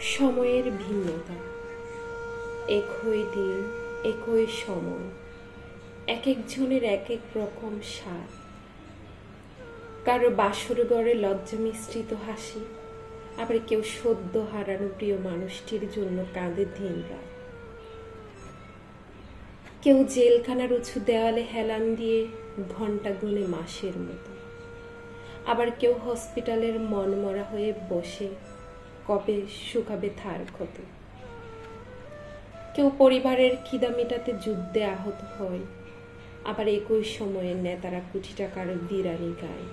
সময়ের ভিন্নতা। একই দিন, একই সময় এক একজনের এক এক রকম স্বাদ। কারও বাসর গড়ে লজ্জা মিশ্রিত হাসি, আবার কেউ সদ্য হারানো প্রিয় মানুষটির জন্য কাঁদে দিন রাত। কেউ জেলখানার উঁচু দেওয়ালে হেলান দিয়ে ঘণ্টা গুনে মাসের মতো। আবার কেউ হসপিটালের মনমরা হয়ে বসে কবে শুকাবে থার ক্ষত? কেউ পরিবারের খিদা মেটাতে যুদ্ধে আহত হয়, আবার একই সময়ে নেতারা কোটি টাকার বিরানি গায়।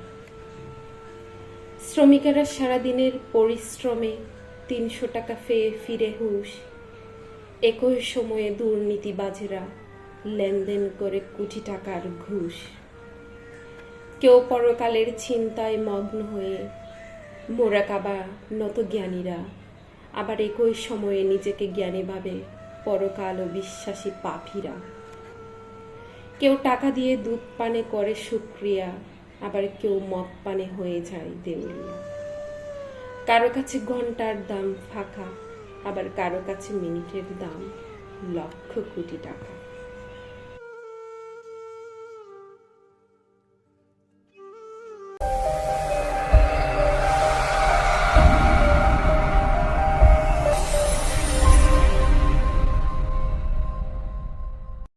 শ্রমিকেরা সারাদিনের পরিশ্রমে তিনশো টাকা ফেয়ে ফিরে হুশ। একই সময়ে দুর্নীতিবাজেরা লেনদেন করে কোটি টাকার ঘুষ। কেউ পরকালের চিন্তায় মগ্ন হয়ে মোরাকাবা নত জ্ঞানীরা। আবার একই সময়ে নিজেকে জ্ঞানী ভাবে পরকাল ও বিশ্বাসী পাপীরা। কেউ টাকা দিয়ে দুধ পানে করে সুক্রিয়া, আবার কেউ মদ পানে হয়ে যায় দেউলিয়া। কারও কাছে ঘণ্টার দাম ফাঁকা, আবার কারও কাছে মিনিটের দাম লক্ষ কোটি টাকা।